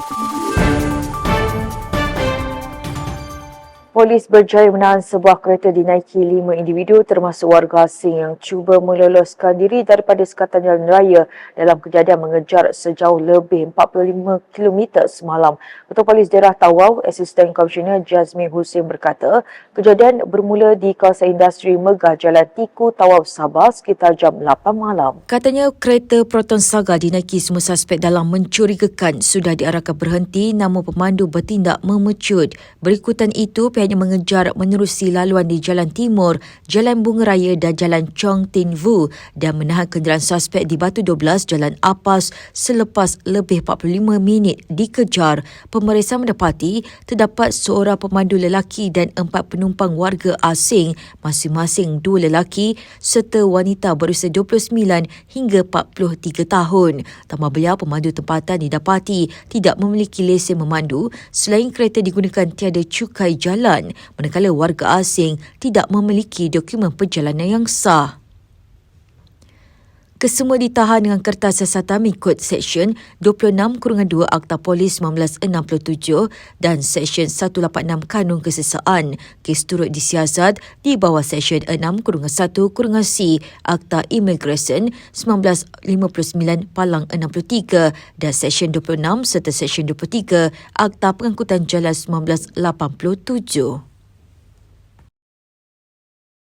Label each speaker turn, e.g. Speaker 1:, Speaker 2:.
Speaker 1: Thank you. Polis berjaya menahan sebuah kereta dinaiki lima individu termasuk warga asing yang cuba meloloskan diri daripada sekatan jalan raya dalam kejadian mengejar sejauh lebih 45 km semalam. Ketua Polis Daerah Tawau, Asisten Komisioner Jazmi Hussein berkata, kejadian bermula di kawasan industri Megah Jalan Tiku Tawau Sabah sekitar jam 8 malam.
Speaker 2: Katanya kereta Proton Saga dinaiki semua suspek dalam mencurigakan sudah diarahkan berhenti namun pemandu bertindak memecut. Berikutan itu pihaknya mengejar menerusi laluan di Jalan Timur, Jalan Bunga Raya dan Jalan Chong Tin Vu dan menahan kenderaan suspek di Batu 12 Jalan Apas selepas lebih 45 minit dikejar. Pemeriksaan mendapati terdapat seorang pemandu lelaki dan empat penumpang warga asing masing-masing dua lelaki serta wanita berusia 29 hingga 43 tahun. Tambah beliau pemandu tempatan didapati tidak memiliki lesen memandu selain kereta digunakan tiada cukai jalan manakala warga asing tidak memiliki dokumen perjalanan yang sah. Kesemua ditahan dengan kertas siasatan mengikut Seksyen 26 kurungan 2 Akta Polis 1967 dan Seksyen 186 Kanun Kesesaan. Kes turut disiasat di bawah Seksyen 6 kurungan 1 kurungan C Akta Immigration 1959 Palang 63 dan Seksyen 26 serta Seksyen 23 Akta Pengangkutan Jalan 1987.